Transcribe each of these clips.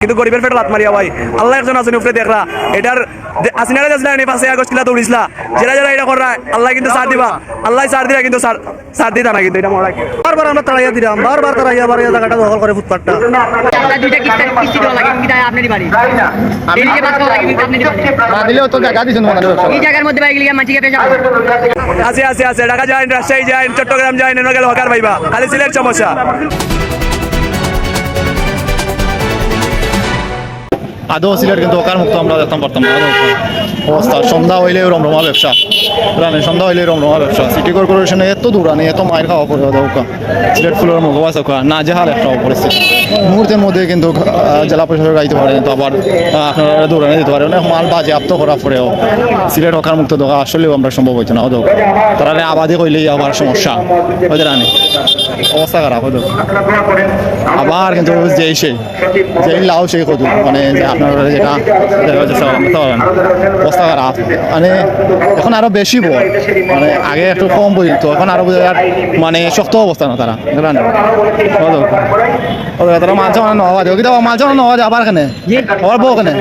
কিন্তু গরিবের পেটে লাত মারিয়া ভাই। আল্লাহ একজন আছেন উপরে দেখরা এটার আসিনারা যাচ্ছিলা নি পাঁচই আগস্ট কিলা দৌড়িছিলা যারা যারা এটা করা আল্লাহ কিন্তু সার দিবা। আল্লাহ সার দিবা কিন্তু সার সার দিতা না কিন্তু এটা মরা বারবার আমরা তাড়াইয়া দিলাম বারবার তাড়াইয়া বাড়িয়া জায়গাটা দখল করে লিগে? আছে আছে আছে ঢাকা যায় রাজশাহী যায় চট্টগ্রাম যায় নেন গেল হকার ভাইবা। খালি সিলেট সমস্যা। আদৌ সিলেট কিন্তু অকার মুক্ত আমরা দেখতাম পারতাম না অবস্থা। সন্ধ্যা হইলে রমরমা ব্যবসা। জানে সন্ধ্যা হইলে রমরমা ব্যবসা। সিটি কর্পোরেশনে এত দূরানি এত মায়ের খাওয়া পড়ে ওকা। সিলেট ফুলের মুখ আছে ওকা। না জেহাল একটা পরিস্থিতি মুহূর্তের মধ্যে কিন্তু জেলা প্রশাসক আইতে পারে, কিন্তু আবার আপনারা দৌড়ানি দিতে পারে। অনেক মাল বাজে আপ্ত করা পরেও সিলেট ওকার মুক্ত দোকা আসলেও আমরা সম্ভব হইতো না ওদক তারা আবাদে হইলেই আবার সমস্যা। ওদের রানি। অবস্থা খারাপ ওদক আবার কিন্তু যেই সেই যেই লাউ সেই কত মানে আপনার যেটা অবস্থা মানে এখন আরও বেশি বল মানে আগে একটু কম বইতো এখন আরও মানে শক্ত অবস্থা না তারা। তারা মাল চাওয়া নহওয়া দেবে কিন্তু মাল চাওয়া নহওয়া আবার কেনে? আবার বউ করা থাকে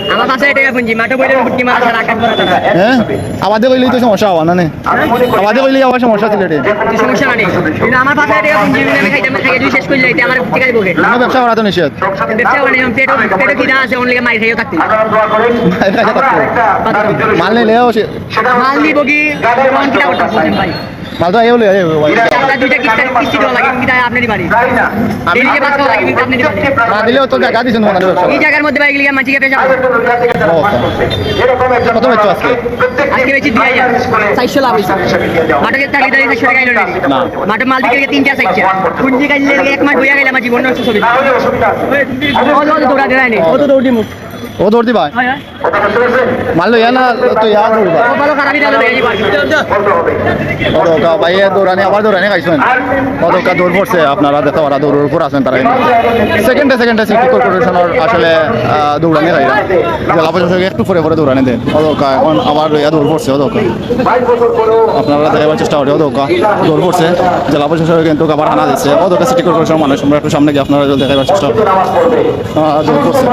হ্যাঁ? আবাদে কইলেই তো সমস্যা হওয়া না আবাদে কইলেই আবার সমস্যা সমস্যা মানে? ব্যবসা করা তো নিষেধ? ব্যবসা মানে পেটো পেটো কিনা আছে অনলি মাই খাইও থাকতে মাল নিলেও সে মাল বগি কিনা করতে বলছেন ভাই? মাল তো আইও লই আমরা দুইটা কিস্তি কিস্তি দেওয়া লাগে কিন্তু আপনারই বাড়ি এদিকে বাদ দেওয়া লাগে কিন্তু আপনারই বাড়ি না দিলেও তো জায়গা দিছেন মনে এই জায়গার মধ্যে পেশা কত বেচছো আজকে। আজকে বেশি দুই হাজার। চারশো লাভ হয়েছে। মাঠে থাকি দাঁড়িয়ে চারশো টাকা এলো না। মাঠে মাল দিকে তিনটা চারটা। পুঞ্জি কাজলে এক মাস বইয়া গেলে আমার জীবন নষ্ট ছবি দৌড়া দেয় নেই কত দৌড়ি মুখ ও দৌড় ভাই? মাল লইয়া না তো ইয়া দাঁড়ো অদকা ভাইয়ে দৌড়ানি আবার দৌড়ানি খাইছেন? অদকা দৌড় পড়ছে? আপনারা দেখতে পারা দৌড়ের উপর আছেন তারা সেকেন্ডে সেকেন্ডে সিটি কর্পোরেশনের আসলে দৌড়ানি খাই জেলা প্রশাসক একটু পরে পরে দৌড়ানি দেন। অদকা এখন আবার ইয়া দৌড় পড়ছে অদকা আপনারা দেখাবার চেষ্টা করি অদকা দৌড় পড়ছে? জেলা প্রশাসক কিন্তু আবার আনা দিচ্ছে। অদকা সিটি কর্পোরেশনের মানুষ? আমরা একটু সামনে গিয়ে আপনারা দেখাবার চেষ্টা দৌড় পড়ছে।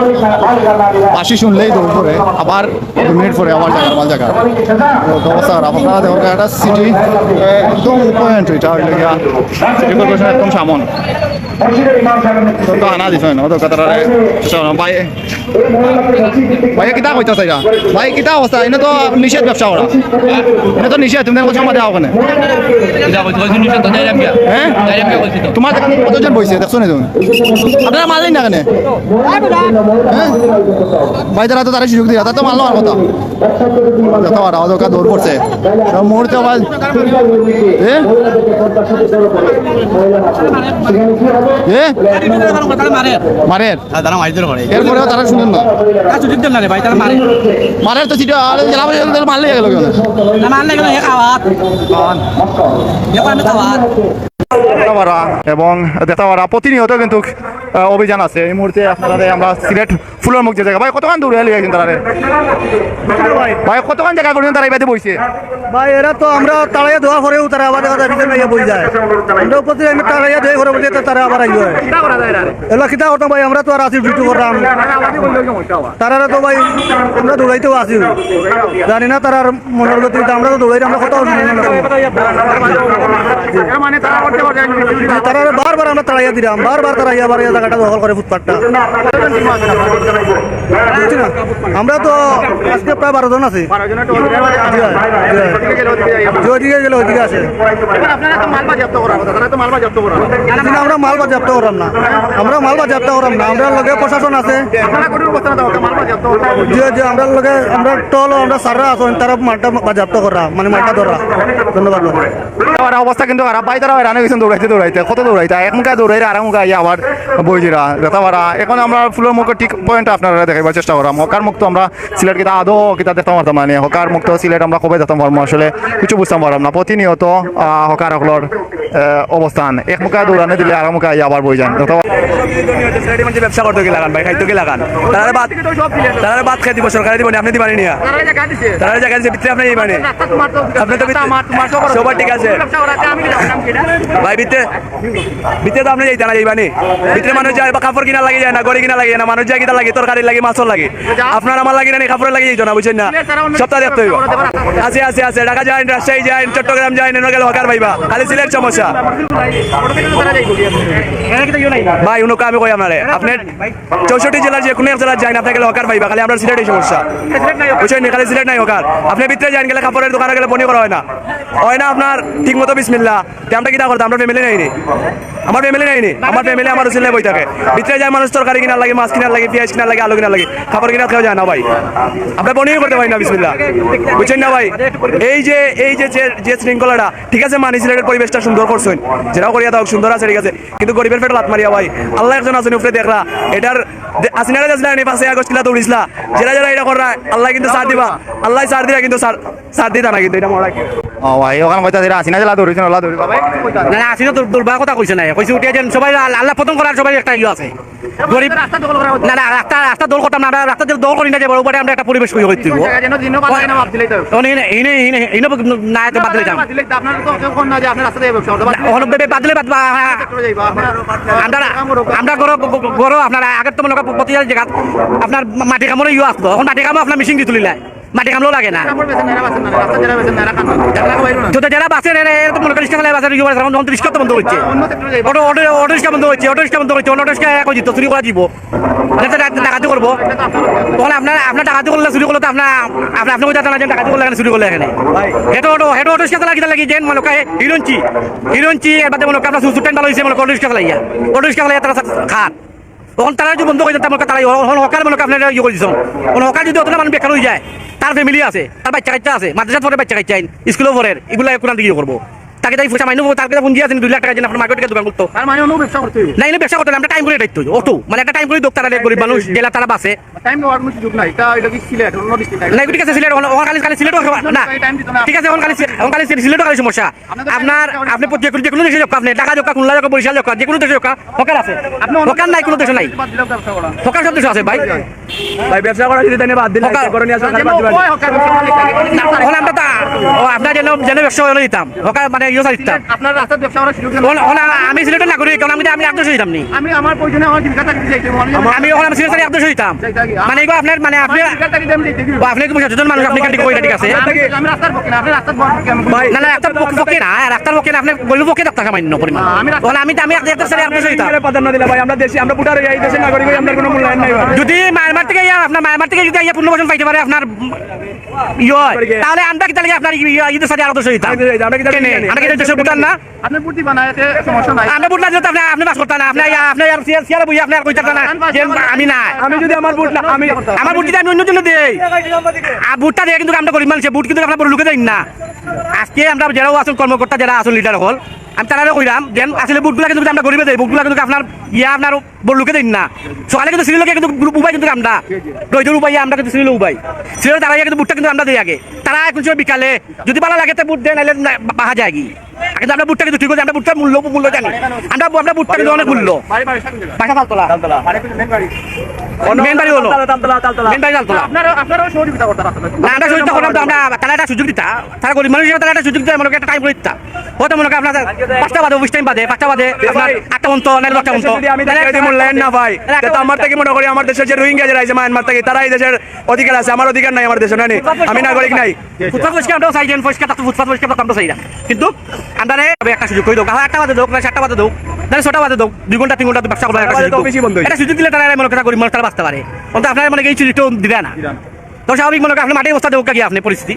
পাশি শুনলেই দৌড় করে আবার মিনিট পরে আবার জায়গা আমার জায়গা। তো অবস্থা আপনারা দেখুন, একটা সিটি একদম পয়েন্ট লেগে সিটি কর্পোরেশন একদম সামন। তো আনা দিছ না তো কথা ভাই ভাই কিতা কইতা চাইরা ভাই কিতা অবস্থা এনে তো নিষেধ ব্যবসা করা এনে তো নিষেধ তুমি কথা মাঝে ওখানে তোমার কতজন বইছে দেখছ না তুমি আপনারা মারলেন না কেন ভাই তারা তো তারা সুযোগ দিয়া তারা তো মারলো আমার কথা যত আর আওয়াজ ওকা দৌড় পড়ছে সব মুহূর্তে আবার মারে করে এরপরেও তারা শুনেন না। মারে। তো সিটি জেলা পরিষদ মারলে গেল কেন? মারলে গেল দেতাবাড়া এবং দেতাবাড়া প্রতিনিয়ত কিন্তু আহ, অভিযান আছে। এই মুহূর্তে আপনারা আমরা সিলেট ফুলের মুখ যে জায়গা। ভাই কতক্ষণ দূরে লিয়ে গেছেন তারা ভাই কতক্ষণ জায়গা করছেন তারা এবারে বইছে? ভাই এরা তো আমরা তাড়াইয়া ধোয়া করেও তারা আবার দেখা যায় ভিতরে বই যায়। আমরা প্রতি আমি তাড়াইয়া ধোয়া করে বসে তারা আবার আইলো। এলা কিতা করতাম ভাই আমরা তো আর আসি ডিউটি করলাম তারা তো ভাই আমরা দৌড়াইতেও আসি জানি না তারা মনের গতি আমরা তো দৌড়াই আমরা কত মানে তারা করতে পারছে তারা বারবার আমরা তাড়াইয়া দিলাম, বারবার তাড়াইয়া বাড়িয়া জায়গাটা দখল করে ফুটপাথটা বুঝছি না? আমরা তো আজকে প্রায় বারো জন আছি। ওইদিকে গেলে ওইদিকে আছে। আমরা মাল বাজেয়াপ্ত করাম না। আমরা মাল বাজেয়াপ্ত করাম না। আমরা লগে প্রশাসন আছে। আমরা লগে আমরা টল, আমরা সাররা আছেন, তারা মালটা বাজেয়াপ্ত করা। মানে মালটা ধরা। ধন্যবাদ। অবস্থা কিন্তু খারাপ। ভাই, তারা গেছেন দৌড়াইতে দৌড়াইতে, কত দৌড়াইতে? এখন কাজ দৌড়াই আর কাজ আবার বইজিরা যেতে পারা এখন আমরা ফুলের মুখ ঠিক পয়েন্ট আপনারা দেখাইবার চেষ্টা করাম হকার মুক্ত আমরা সিলেট কিতা আদৌ কিতা দেখতাম পারতাম মানে হকার মুক্ত সিলেট আমরা কবে দেখতাম পারব আসলে কিছু বুঝতাম পারলাম না। প্রতিনিয়ত হকার হকলর অবস্থান। এক মুখা দৌড়ানে দিলে আর মুখা আবার বই যান। ব্যবসা করতে কি লাগান ভাই খাইতে কি লাগান তারা বাদ তারা বাদ খাই দিব সরকারে দিব আপনি দিবানি নিয়া। তারা জায়গা দিচ্ছে ভিতরে আপনি দিবানি। আপনি তো সবার ঠিক আছে। ভাই ভিতরে ভিতরে তো আপনি যাইতে না যাইবানি। ভিতরে মানুষ যায় বা কাপড় কিনা লাগে যায় না গড়ি কিনা লাগে না মানুষ যায় কিনা লাগে তরকারি লাগে মাছও লাগে। আপনার আমার লাগে না নি, কাপড় লাগে যাইতো না বুঝছেন না? সপ্তাহ দেখতে হইব। আছে আছে আছে ঢাকা যায় রাজশাহী যায় চট্টগ্রাম যায় নেন গেলে হকার ভাইবা। খালি সিলেট সমস্যা। ভাই উনো আমি কই আপনারে? আপনার চৌষট্টি জেলার যে কোনো এক জেলার যাই না আপনি গেলে হকার পাইবা খালি সমস্যা। বুঝছেন? খালি সিলেট নাই হকার। আপনি ভিতরে যান, গেলে কাপড়ের দোকানে গেলে বনি করা হয় না। হয় না আপনার ঠিক মতো বিসমিল্লা আমরা কিনা করতাম? আমরা ফ্যামিলি নাই আমার ফ্যামিলি নাই নি। আমার ফ্যামিলি আমার সিলে বই থাকে। ভিতরে যায় মানুষ তরকারি কিনার লাগে, মাছ কিনার লাগে, পেঁয়াজ কিনার লাগে, আলু কিনার লাগে, খাবার কিনার খেয়ে যায় না ভাই। আমরা বনিও করতে পারি না বিসমিল্লা বুঝছেন না ভাই? এই যে এই যে, যে- যে শৃঙ্খলাটা, ঠিক আছে, মানি সিলেটের পরিবেশটা সুন্দর করছেন। যেটাও করিয়া দাও, সুন্দর আছে, ঠিক আছে। কিন্তু গরিবের পেটে লাত মারিয়া ভাই, আল্লাহ একজন আছেন উপরে দেখলা, এটার আসিনারে দেখলা নি পাশে আগস্ট কিলা দৌড়িছিলা। যারা যারা এটা করা আল্লাহ কিন্তু সার দিবা। আল্লাহ সার দিবা কিন্তু সার সার দিতা না কিন্তু এটা মরা ও ভাই ওখানে কইতা দিরা আসিনা জেলা দৌড়িছে ওলা দৌড়ি বাবা না না আসিল তোর কথা কইছে না কইছে উঠিয়া যেন সবাই আল- আল্লাহ প্রথম করার সবাই একটা ইয়ে আছে। গরিব না না রাস্তা রাস্তা দৌড় করতাম না আমরা রাস্তা দিয়ে দৌড় করি না যে বড় উপরে আমরা একটা পরিবেশ করি হইতে ইনে ইনে ইনে না এত বাদ দিলাম। বাদ দিলে বাদ আমরা আমরা গরো গরো আপনার মাটি কামড়ে ইয়ে আসতো এখন মাটি কামড় আপনার মেশিন দিয়ে তুলিলাই মাটি কামড়েও লাগে না। যারা বাসে মনে করেন রিক্সা তখন তখন রিক্সা তো বন্ধ হচ্ছে। অটো রিক্সা বন্ধ হচ্ছে, অটো রিক্সা বন্ধ হচ্ছে, অটো রিক্সা এক হচ্ছে চুরি করা দিব যাতে ডাকাতি করব। তখন আপনার আপনার ডাকাতি করলে চুরি করলে তো আপনার আপনার আপনি কোথায় জানা যে ডাকাতি করলে এখানে চুরি করলে এখানে। হেটো অটো হেটো, অটো রিক্সা চালা লাগি যেন মনে কয় হিরঞ্চি হিরঞ্চি এবার মনে কয়, আপনার সুসুটেন ভালো হয়েছে, মনে অটো রিক্সা চালাইয়া। অটো রিক্সা চালাইয়া তারা খাত তখন তারা যদি বন্ধ করে মনে তারা এখন হকার মনে আপনার ইয়ে করে দিচ্ছেন হকার যদি অতটা মানুষ বেকার হয়ে যায় তার ফ্যামিলি আছে, তার বাচ্চা কাচ্চা আছে মাদ্রাসা পরে বাচ্চা কাচ্চা স্কুলেও পরে এগুলো কোন দিকে করব। তাকে তাই পয়সা মাইনে তার কাছে পুঁজি আছে দুই লাখ টাকা যেন আপনার মার্কেটে দোকান করতো না এনে ব্যবসা করতে হলে আমরা টাইম করে দায়িত্ব। অটো মানে একটা টাইম করে দোক তারা গরিব মানুষ জেলা তারা বাসে না ঠিক আছে সিলেট ওখানে খালি খালি সিলেটও না ঠিক আছে ওখানে খালি ওখানে খালি সিলেটও খালি সমস্যা আপনার আপনি যে কোনো যে কোনো দেশে যোগ আপনি ঢাকা যোগ খুলনা যোগ বরিশাল যোগ যে কোনো দেশে যোগ হকার আছে? হকার নাই কোনো দেশে নাই। হকার সব দেশে আছে ভাই। ভাই ব্যবসা করা যদি তাই বাদ দিলে বাদ আমরা তা আপনার যেন যেন ব্যবসা হলে দিতাম। হকার মানে ইয়ে দিতাম আপনার রাস্তার ব্যবসা করার সুযোগ নেই। ওখানে- ওখানে আমি সিলেটে না কারণ আমি আমি একদম দিতাম নি আমি আমার প্রয়োজনে আমার জীবিকা চাকরি চাইতে আমি- আমি ওখানে আমি সিলেটে একদম দিতাম মানে এগুলো আপনার মানে আপনি আমার জীবিকা চাকরি দিয়ে আমি চাইতে হবে। ও, আপনি একটু সচেতন মানুষ আপনি কাটি কইটা ঠিক আছে। আমি- আমি রাস্তার পক্ষে না, আপনি রাস্তার পক্ষে না না রাস্তার পক্ষে পক্ষে না রাস্তার পক্ষে না আপনি গরিব পক্ষে ডাক্তার সামান্য পরিমাণ। আমি আমি আমি এক সারি আপনি সহিতাম প্রাধান্য দিলে ভাই আমরা দেশি আমরা বুটার এই দেশের নাগরিক আমরা কোনো মূল্যায়ন নাই ভাই। যদি মায়ানমার থেকে ইয়া আপনার মায়ানমার থেকে যদি ইয়া পুনর্বাসন পাইতে পারে আপনার ইয়ে তাহলে আমরা কি তাহলে আপনার ইয়ে- আমরা কি তাহলে আমরা কি দেশের ভুটান না? আপনার বুদ্ধি বানায় সমস্যা নাই। আমরা বুট না দিলে আপনি আপনি বাস করতেন না। আপনি আপনি আর সিয়ার সিয়ার বই আপনি আর কইতেন না। যে আমি না। আমি যদি আমার বুট না আমি আমার বুট যদি আমি অন্য জন্য দেই। আর বুটটা দিয়ে কিন্তু আমরা গরিব বুট কিন্তু আপনার লোকে দেন না। আজকে আমরা যারা আসল কর্মকর্তা যারা আসল লিডার হল আমি তারা কইলাম যেন আসলে বুটগুলা কিন্তু আমরা গরিবে দেই। বুটগুলা কিন্তু আপনার ইয়া আপনার বড় লোকে দেন। না সকালে কিন্তু শ্রীলকে কিন্তু উপায় কিন্তু আমরা রইজোর উপায় আমরা কিন্তু শ্রীল উপায় শ্রীল তারা কিন্তু বুটটা কিন্তু আমরা দিই আগে। তারা এখন সময় বিকালে। যদি ভালো লাগে তো বুট দেয় নাহলে বাহা যায় কি কিন্তু আমরা বুটটা কিন্তু ঠিক আছে আমরা বুটটার মূল্য মূল্য জানি। আমরা আমরা বুটটা কিন্তু অনেক মূল্য। বাসা তালতলা বাড়ি কিন্তু main বাড়ি। মেন বাড়ি হলো। তালতলা তালতলা আপনারাও সহযোগিতা করতে না আমরা সুযোগ করলাম তো আমরা তারা একটা সুযোগ দিতা তারা গরিব মানুষ হিসেবে তারা একটা সুযোগ দিতে মনে একটা টাইম করে দিতা হয়তো মনে করেন আপনার পাঁচটা বাদে অফিস টাইম বাদে পাঁচটা বাদে আপনার আটটা পর্যন্ত না দশটা পর্যন্ত। যদি আমি দেখি যদি মূল্যায়ন না পাই তো আমার থেকে মনে করি আমার দেশের যে রোহিঙ্গা যারা আছে মায়ানমার থেকে তারা এই দেশের অধিকার আছে আমার অধিকার নাই আমার দেশে না নি? আমি নাগরিক নাই। ফুটপাত পরিষ্কার আমরাও চাইছেন ফুটপাত পরিষ্কার আমরা চাই না। কিন্তু আমরা একটা সুযোগ করে দেবো। আটটা বাদে দেবো না সাতটা বাদে দেবো। না ছটা বাদে দেবো দুই ঘণ্টা তিন ঘণ্টা ব্যবসা করব একটা সুযোগ। দিলে তারা মনে কথা করি মানুষ তারা বাঁচতে পারে। অন্তত আপনার মানে এই সুযোগটা দিবে না। তো স্বাভাবিক মনে করেন আপনি মাটির অবস্থা দেবো কি আপনি পরিস্থিতি।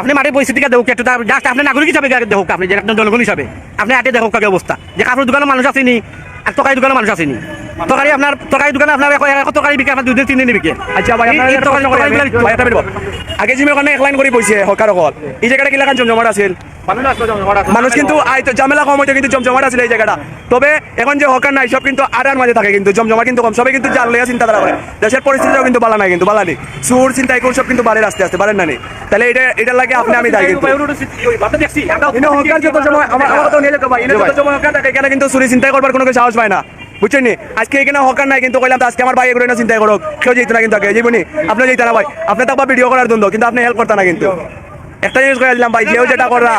আপনি মাটির পরিস্থিতিকে দেবো একটু তার জাস্ট আপনি নাগরিক হিসাবে দেখুক আপনি যে একজন জনগণ হিসাবে। আপনি আটে দেখুক কাকে অবস্থা। যে আপনার দোকানের মানুষ আসেনি আর তোকাই দোকানের মানুষ আসেনি। তরকারি আপনার তরকারি দোকানে আপনার এখন এখন তরকারি বিকে আপনার দুই দিন তিন দিন বিকে। আচ্ছা ভাই আগে যে ওখানে এক লাইন করে বইছে হকার হল এই জায়গাটা কি লাগান জমজমাট আছিল? মানুষ জমজমাট। কিন্তু আই তো কম হইতো কিন্তু জমজমাট আছিল এই জায়গাটা। তবে এখন যে হকার নাই সব কিন্তু আড়ার মাঝে থাকে কিন্তু জমজমা কিন্তু কম। সবাই কিন্তু জাল লইয়া চিন্তা করা। করে দেশের পরিস্থিতিও কিন্তু বালা নাই কিন্তু বালা নেই। সুর চিন্তা এগুলো সব কিন্তু বাড়ে আস্তে আস্তে পারেন না নি তাহলে এটা এটার লাগে আপনি আমি দায়ী কিন্তু। হকার যত সময় আমার আমার কথা নিয়ে ভাই যত সময় হকার থাকে এখানে কিন্তু চুরি চিন্তাই করবার কোনো সাহস পায় না। বুঝছেন নি? আজকে এখানে হকার নাই, কিন্তু কইলাম আজকে আমার ভাই এগুলো না চিন্তা করো কেউ যেত না কিন্তু আগে জীবনী। আপনি যেত না ভাই, আপনি তো ভিডিও করার দ্বন্দ্ব, কিন্তু আপনি হেল্প করতে না কিন্তু। একটা জিনিস করে দিলাম ভাই যেটা করা